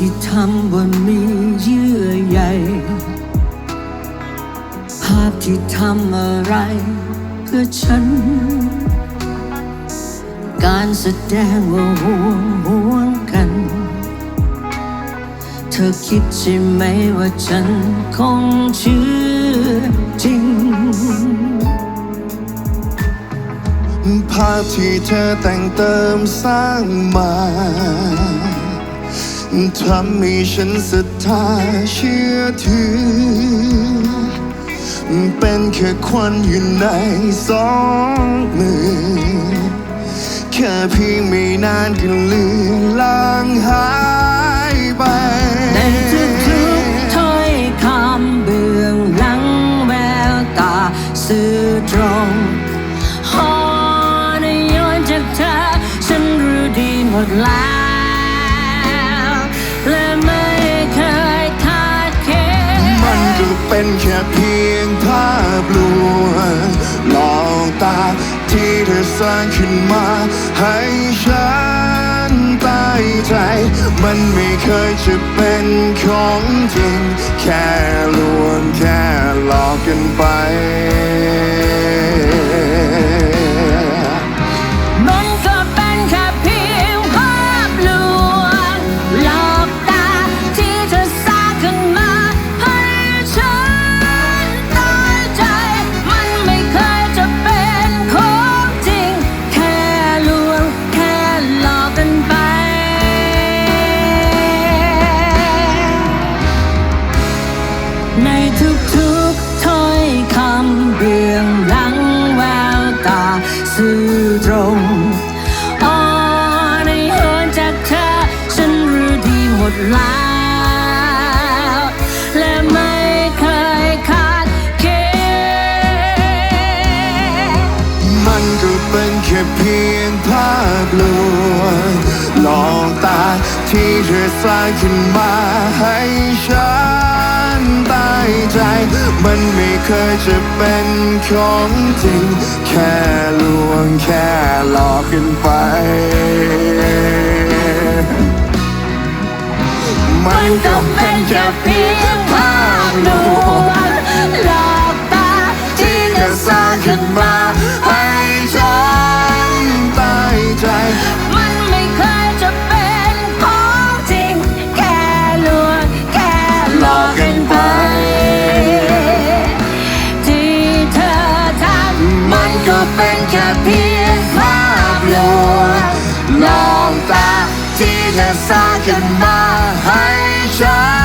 ที่ทำว่ามีเยื่อใยภาพที่ทำอะไรเพื่อฉัน การแสดงว่าห่วงห่วงกัน เธอคิดใช่ไหมว่าฉันคงเชื่อจริงภาพที่เธอแต่งเติมสร้างมา ทำให้ฉันศรัทธาเชื่อถือ เป็นแค่ควันอยู่ในสองมือ แค่เพียงไม่นานก็เลือนลางหายไป ในทุกๆถ้อยคำเบื้องหลังแววตาสื่อตรงฮอนย้อนจากเธอ ฉันรู้ดีหมดแล้ว เป็นแค่เพียงภาพลวงหลอกตาที่เธอสร้างขึ้นมา ให้ฉันตายใจ มันไม่เคยจะเป็นของจริง แค่ลวงแค่หลอกกันไป ในทุกๆถ้อยคำเบื้องหลังแววตาสื่อตรงอ่อนในเหินจากเธอ ฉันรู้ดีหมดแล้ว และไม่เคยคาดคิดมันก็เป็นแค่เพียงภาพลวงหลอกตาที่เธอสร้างขึ้นมาให้ฉัน มันไม่เคยจะเป็นของจริง แค่ลวงแค่หลอกกันไป มันก็เป็นแค่เพียงภาพลวงหลอกตาที่เธอสร้างขึ้นมา เป็นแค่เพียงภาพลวงลองตาที่เธอสร้างขึ้นมาให้ฉัน